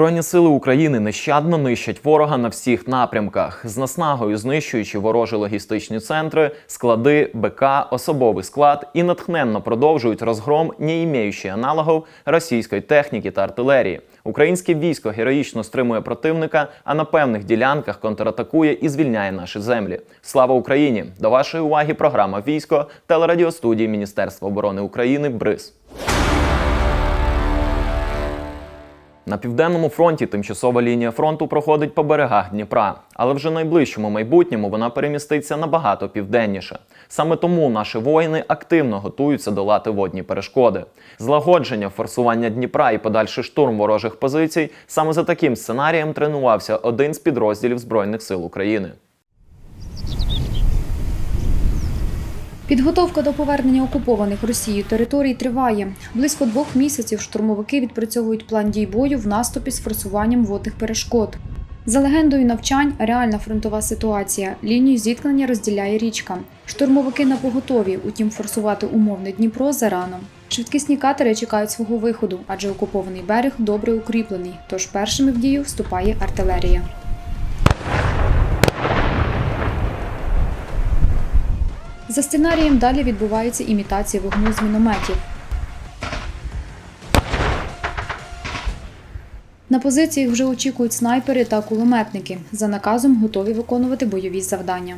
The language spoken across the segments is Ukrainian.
Збройні сили України нещадно нищать ворога на всіх напрямках, з наснагою знищуючи ворожі логістичні центри, склади, БК, особовий склад і натхненно продовжують розгром, не імеючи аналогів російської техніки та артилерії. Українське військо героїчно стримує противника, а на певних ділянках контратакує і звільняє наші землі. Слава Україні! До вашої уваги програма Військо телерадіостудії Міністерства оборони України БРИЗ. На південному фронті тимчасова лінія фронту проходить по берегах Дніпра, але вже найближчому майбутньому вона переміститься набагато південніше. Саме тому наші воїни активно готуються долати водні перешкоди. Злагодження, форсування Дніпра і подальший штурм ворожих позицій саме за таким сценарієм тренувався один з підрозділів Збройних сил України. Підготовка до повернення окупованих Росією територій триває. Близько двох місяців штурмовики відпрацьовують план дій бою в наступі з форсуванням водних перешкод. За легендою навчань, реальна фронтова ситуація. Лінію зіткнення розділяє річка. Штурмовики на поготові, утім форсувати умовне Дніпро зарано. Швидкісні катери чекають свого виходу, адже окупований берег добре укріплений. Тож першими в дію вступає артилерія. За сценарієм далі відбувається імітація вогню з мінометів. На позиціях вже очікують снайпери та кулеметники. За наказом готові виконувати бойові завдання.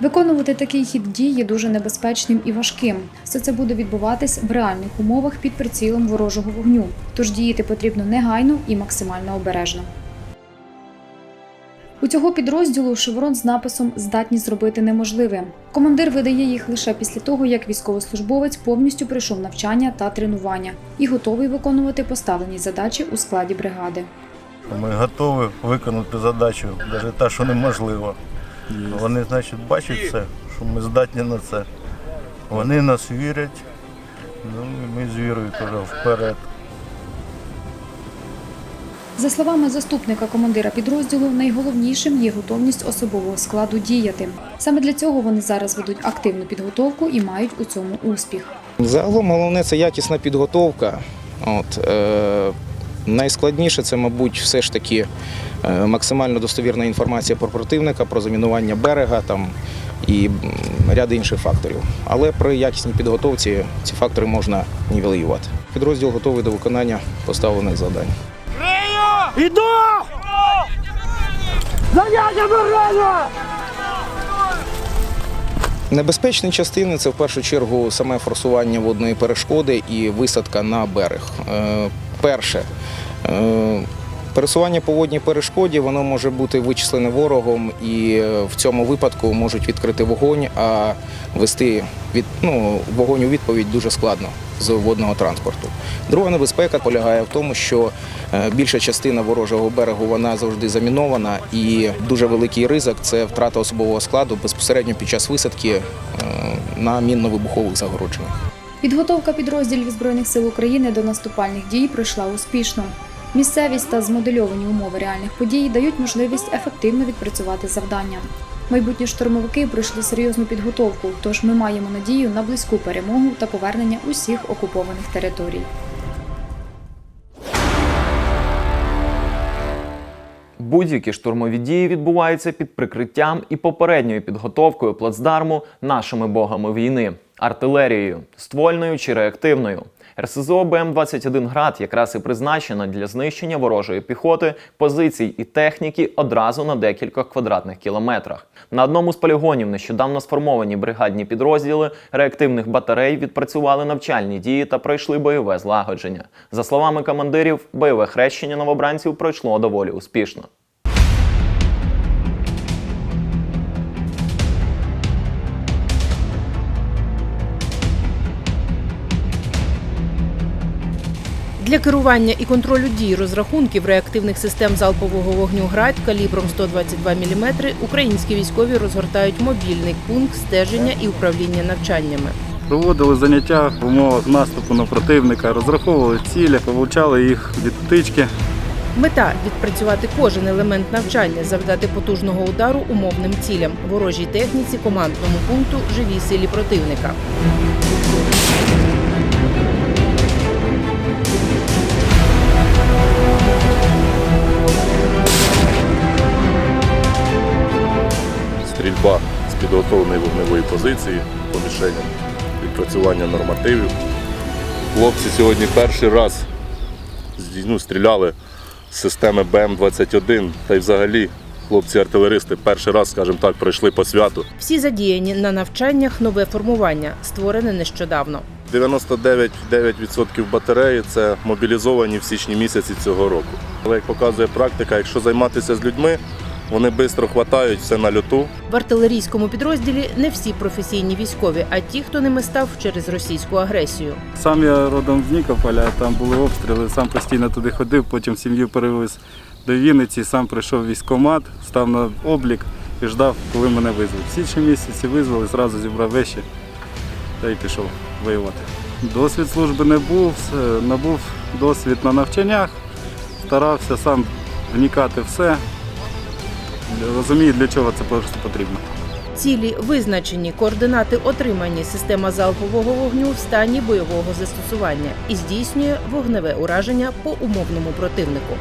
Виконувати такий хід дій є дуже небезпечним і важким. Все це буде відбуватись в реальних умовах під прицілом ворожого вогню. Тож діяти потрібно негайно і максимально обережно. У цього підрозділу шеврон з написом здатні зробити неможливе. Командир видає їх лише після того, як військовослужбовець повністю пройшов навчання та тренування і готовий виконувати поставлені задачі у складі бригади. Ми готові виконати задачу, навіть те, що неможливо. Вони, значить, бачать це, що ми здатні на це. Вони нас вірять, ну і ми з вірою теж вперед. За словами заступника командира підрозділу, найголовнішим є готовність особового складу діяти. Саме для цього вони зараз ведуть активну підготовку і мають у цьому успіх. Загалом головне це якісна підготовка. От, е, найскладніше це, мабуть, все ж таки е, максимально достовірна інформація про противника, про замінування берега там, і ряд інших факторів. Але при якісній підготовці ці фактори можна нівелювати. Підрозділ готовий до виконання поставлених завдань. Іду! Заняття бажання! Небезпечні частини це в першу чергу саме форсування водної перешкоди і висадка на берег. Е, Перше. е, Пересування по водній перешкоді воно може бути вичислене ворогом, і е, в цьому випадку можуть відкрити вогонь, а вести від, ну, вогонь у відповідь дуже складно з водного транспорту. Друга небезпека полягає в тому, що е, більша частина ворожого берегу вона завжди замінована, і дуже великий ризик це втрата особового складу безпосередньо під час висадки е, на мінно-вибухових загородженнях. Підготовка підрозділів Збройних сил України до наступальних дій пройшла успішно. Місцевість та змодельовані умови реальних подій дають можливість ефективно відпрацювати завдання. Майбутні штурмовики пройшли серйозну підготовку, тож ми маємо надію на близьку перемогу та повернення усіх окупованих територій. Будь-які штурмові дії відбуваються під прикриттям і попередньою підготовкою плацдарму нашими богами війни, артилерією, ствольною чи реактивною. РСЗО БМ-21 град якраз і призначено для знищення ворожої піхоти, позицій і техніки одразу на декількох квадратних кілометрах. На одному з полігонів нещодавно сформовані бригадні підрозділи реактивних батарей відпрацювали навчальні дії та пройшли бойове злагодження. За словами командирів, бойове хрещення новобранців пройшло доволі успішно. Для керування і контролю дій розрахунків реактивних систем залпового вогню «Град» калібром 122 мм українські військові розгортають мобільний пункт стеження і управління навчаннями. Проводили заняття в умовах наступу на противника, розраховували цілі, вивчали їх від птички. Мета відпрацювати кожен елемент навчання, завдати потужного удару умовним цілям, ворожій техніці, командному пункту, живій силі противника. Стрільба з підготовленої вогневої позиції по мішеням, відпрацювання нормативів. Хлопці сьогодні перший раз ну, стріляли з системи БМ-21 та й взагалі хлопці-артилеристи перший раз, скажімо так, пройшли по святу. Всі задіяні на навчаннях нове формування, створене нещодавно. 99% батареї це мобілізовані в січні місяці цього року. Але як показує практика, якщо займатися з людьми, вони швидко хватають все на льоту. В артилерійському підрозділі не всі професійні військові, а ті, хто ними став через російську агресію. Сам я родом з Нікополя, там були обстріли, сам постійно туди ходив, потім сім'ю перевез до Вінниці, сам прийшов в військкомат, став на облік і ждав, коли мене визвуть. В січні місяці визвали, зразу зібрав вещі та й пішов воювати. Досвід служби не був, набув досвід на навчаннях, старався сам вникати все. Розумію, для чого це просто потрібно. Цілі визначені, координати отримані. Система залпового вогню в стані бойового застосування і здійснює вогневе ураження по умовному противнику.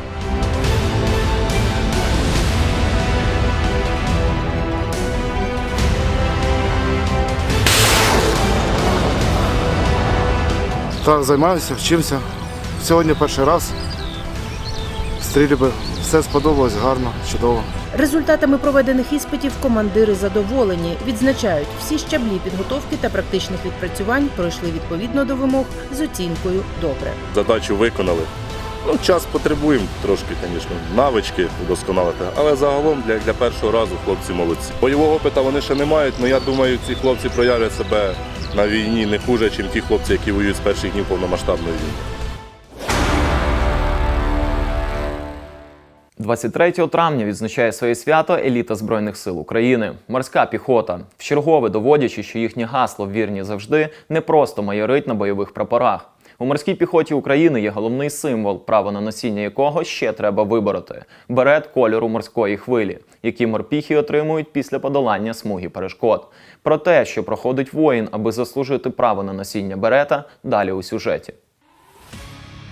Так, займаюся, вчимося. Сьогодні перший раз. Стрільби. Все сподобалось, гарно, чудово. Результатами проведених іспитів командири задоволені. Відзначають, всі щаблі підготовки та практичних відпрацювань пройшли відповідно до вимог з оцінкою добре. Задачу виконали. Ну, час потребуємо трошки, звісно, навички удосконалити, але загалом для, для першого разу хлопці молодці. Бойового опиту вони ще не мають, але я думаю, ці хлопці проявлять себе на війні не хуже, ніж ті хлопці, які воюють з перших днів повномасштабної війни. 23 травня відзначає своє свято еліта Збройних сил України. Морська піхота. Вчергове доводячи, що їхнє гасло вірні завжди не просто майорить на бойових прапорах. У морській піхоті України є головний символ, право на носіння якого ще треба вибороти берет кольору морської хвилі, які морпіхи отримують після подолання смуги перешкод. Про те, що проходить воїн, аби заслужити право на носіння берета, далі у сюжеті.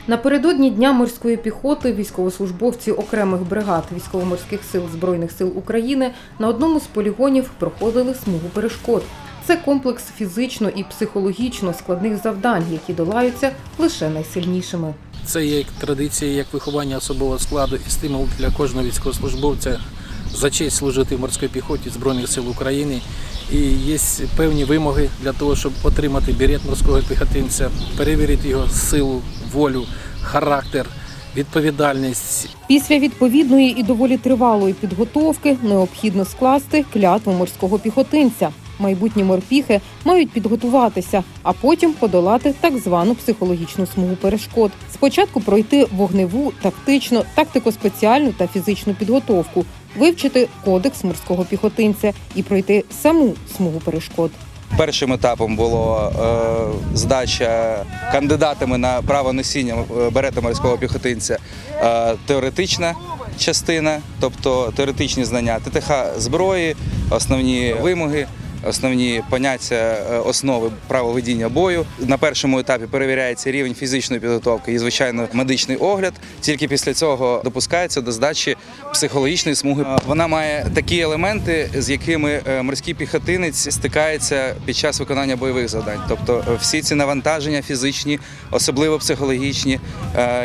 Напередодні Дня морської піхоти військовослужбовці окремих бригад військово-морських сил Збройних сил України на одному з полігонів проходили смугу перешкод. Це комплекс фізично і психологічно складних завдань, які долаються лише найсильнішими. Це є як традиція, як виховання особового складу і стимул для кожного військовослужбовця за честь служити в морській піхоті Збройних сил України. І є певні вимоги для того, щоб отримати берет морського піхотинця, перевірити його силу, волю, характер, відповідальність. Після відповідної і доволі тривалої підготовки необхідно скласти клятву морського піхотинця. Майбутні морпіхи мають підготуватися, а потім подолати так звану психологічну смугу перешкод. Спочатку пройти вогневу, тактичну, тактико-спеціальну та фізичну підготовку, вивчити кодекс морського піхотинця і пройти саму смугу перешкод. Першим етапом було е, здача кандидатами на право носіння е, берета морського піхотинця е, теоретична частина, тобто теоретичні знання ТТХ зброї, основні вимоги. Основні поняття е, основи правоведіння бою на першому етапі перевіряється рівень фізичної підготовки і звичайно медичний огляд. Тільки після цього допускається до здачі психологічної смуги. Е, Вона має такі елементи, з якими е, морський піхотинець стикається під час виконання бойових завдань. Тобто всі ці навантаження фізичні, особливо психологічні,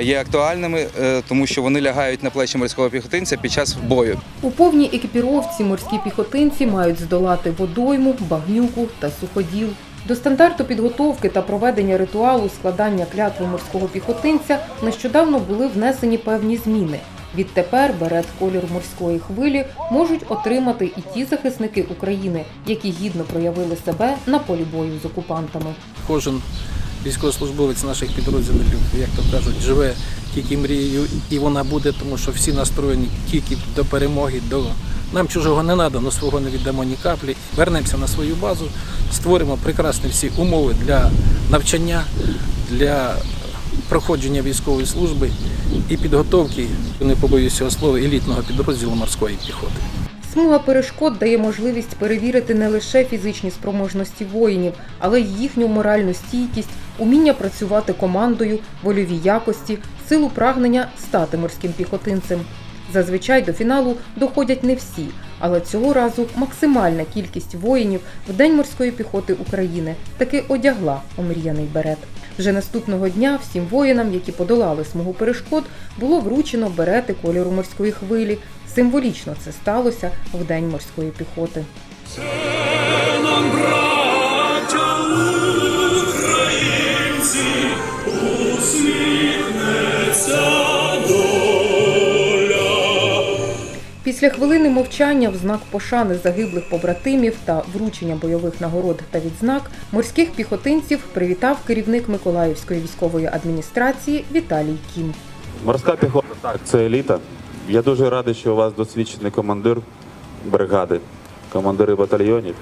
є актуальними, тому що вони лягають на плечі морського піхотинця під час бою. У повній екіпіровці морські піхотинці мають здолати водойму, багнюку та суходіл. До стандарту підготовки та проведення ритуалу складання клятви морського піхотинця нещодавно були внесені певні зміни. Відтепер берет кольору морської хвилі можуть отримати і ті захисники України, які гідно проявили себе на полі бою з окупантами. Кожен військовослужбовець наших підрозділів, як то кажуть, живе тільки мрією, і вона буде, тому що всі настроєні тільки до перемоги. До нам чужого не треба, але свого не віддамо ні каплі. Вернемося на свою базу, створимо прекрасні всі умови для навчання, для проходження військової служби і підготовки, не побоюсь цього слова, елітного підрозділу морської піхоти. Смуга перешкод дає можливість перевірити не лише фізичні спроможності воїнів, але й їхню моральну стійкість, уміння працювати командою, вольові якості, силу прагнення стати морським піхотинцем. Зазвичай до фіналу доходять не всі, але цього разу максимальна кількість воїнів в День морської піхоти України таки одягла омріяний берет. Вже наступного дня всім воїнам, які подолали смугу перешкод, було вручено берети кольору морської хвилі. Символічно це сталося в День морської піхоти. Після хвилини мовчання в знак пошани загиблих побратимів та вручення бойових нагород та відзнак морських піхотинців привітав керівник Миколаївської військової адміністрації Віталій Кім. Морська піхота так, це еліта. Я дуже радий, що у вас досвідчений командир бригади, командири батальйонів,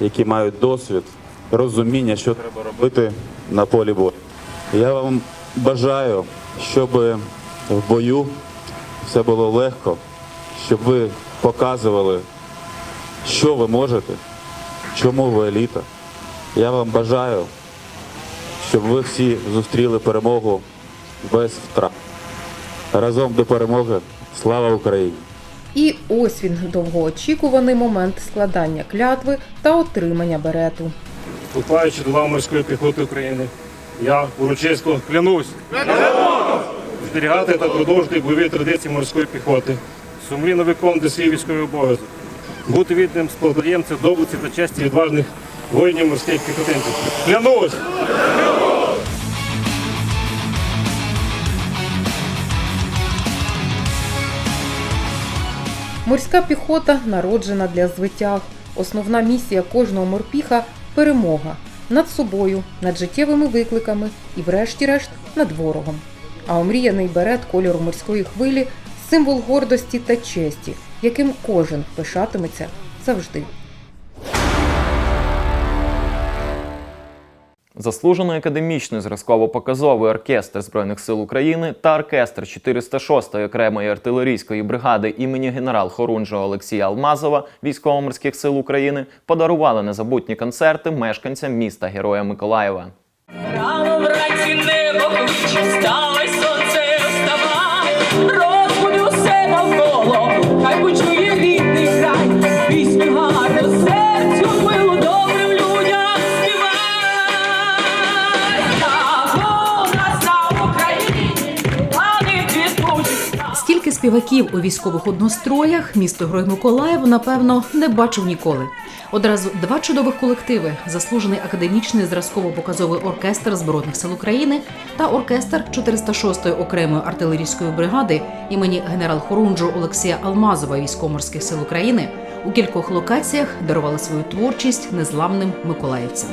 які мають досвід, розуміння, що треба робити на полі бою. Я вам бажаю, щоб в бою все було легко, щоб ви показували, що ви можете, чому ви еліта. Я вам бажаю, щоб ви всі зустріли перемогу без втрат. Разом до перемоги. Слава Україні! І ось він довгоочікуваний момент складання клятви та отримання берету. Вступаючи до лав морської піхоти України, я урочисто клянусь зберігати та продовжити бойові традиції морської піхоти, сумлінно виконувати свій військовий обов'язок, бути відним спадкоємцем доблесті та честі відважних воїнів морських піхотинців. Клянусь! Морська піхота народжена для звитяг. Основна місія кожного морпіха перемога над собою, над життєвими викликами і, врешті-решт, над ворогом. А омріяний берет кольору морської хвилі символ гордості та честі, яким кожен пишатиметься завжди. Заслужений академічний зразково-показовий оркестр Збройних сил України та оркестр 406-ї окремої артилерійської бригади імені генерал-хорунжого Олексія Алмазова військово-морських сил України подарували незабутні концерти мешканцям міста Героя Миколаєва. Рано вранці небо співаків у військових одностроях місто Герой Миколаїв, напевно, не бачив ніколи. Одразу два чудових колективи: заслужений академічний зразково-показовий оркестр Збройних сил України та оркестр 406-ї окремої артилерійської бригади імені генерал-хорунжу Олексія Алмазова військово-морських сил України у кількох локаціях дарували свою творчість незламним миколаївцям.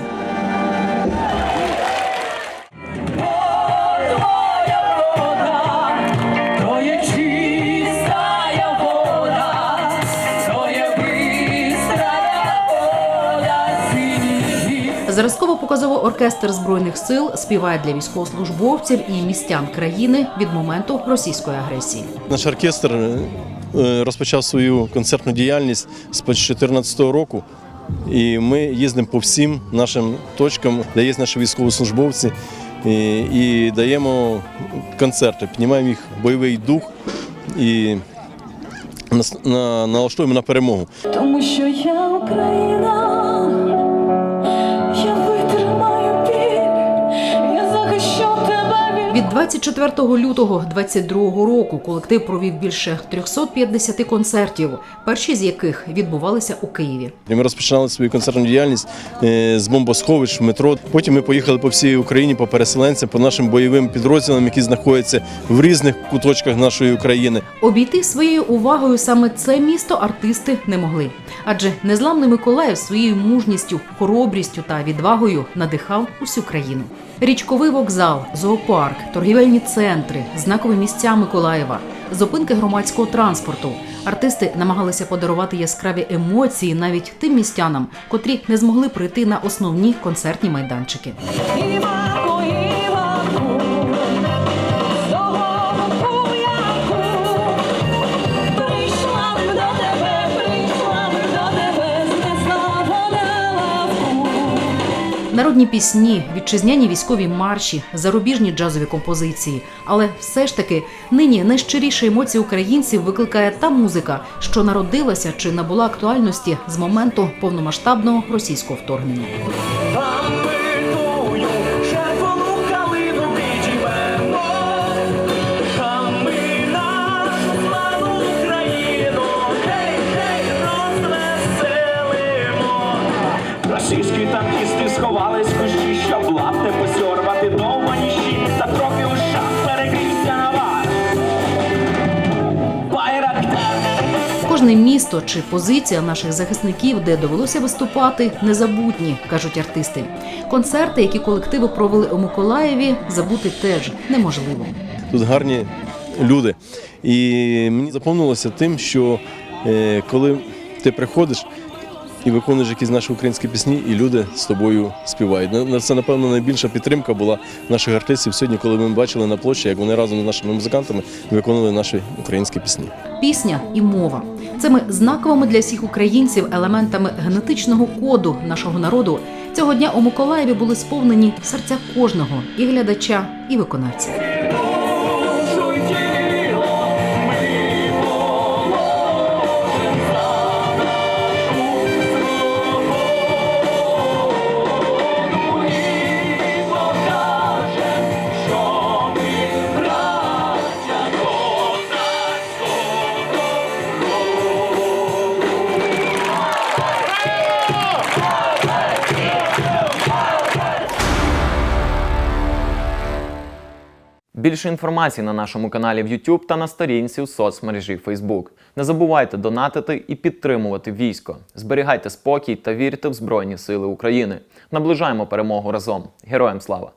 Зразково-показовий оркестр збройних сил співає для військовослужбовців і містян країни від моменту російської агресії. Наш оркестр е, розпочав свою концертну діяльність з 2014 року. І ми їздимо по всім нашим точкам, де є наші військовослужбовці, і, і даємо концерти, піднімаємо їх бойовий дух і налаштуємо на перемогу. Тому що я Україна, 24 лютого 22 року колектив провів більше 350 концертів, перші з яких відбувалися у Києві. Ми розпочинали свою концертну діяльність е, з бомбосховищ, метро. Потім ми поїхали по всій Україні, по переселенцям, по нашим бойовим підрозділам, які знаходяться в різних куточках нашої України. Обійти своєю увагою саме це місто артисти не могли, адже незламний Миколаїв своєю мужністю, хоробрістю та відвагою надихав усю країну. Річковий вокзал, зоопарк, торгівельні центри, знакові місця Миколаєва, зупинки громадського транспорту. Артисти намагалися подарувати яскраві емоції навіть тим містянам, котрі не змогли прийти на основні концертні майданчики. Народні пісні, вітчизняні військові марші, зарубіжні джазові композиції. Але все ж таки нині найщиріші емоції українців викликає та музика, що народилася чи набула актуальності з моменту повномасштабного російського вторгнення. Місто чи позиція наших захисників, де довелося виступати, незабутні, кажуть артисти. Концерти, які колективи провели у Миколаєві, забути теж неможливо. Тут гарні люди. І мені заповнилося тим, що е, коли ти приходиш і виконуєш якісь наші українські пісні, і люди з тобою співають. Це, напевно, найбільша підтримка була наших артистів сьогодні, коли ми бачили на площі, як вони разом з нашими музикантами виконували наші українські пісні. Пісня і мова цими знаковими для всіх українців елементами генетичного коду нашого народу цього дня у Миколаєві були сповнені серця кожного і глядача, і виконавця. Більше інформації на нашому каналі в YouTube та на сторінці у соцмережі Facebook. Не забувайте донатити і підтримувати військо. Зберігайте спокій та вірте в Збройні Сили України. Наближаємо перемогу разом. Героям слава!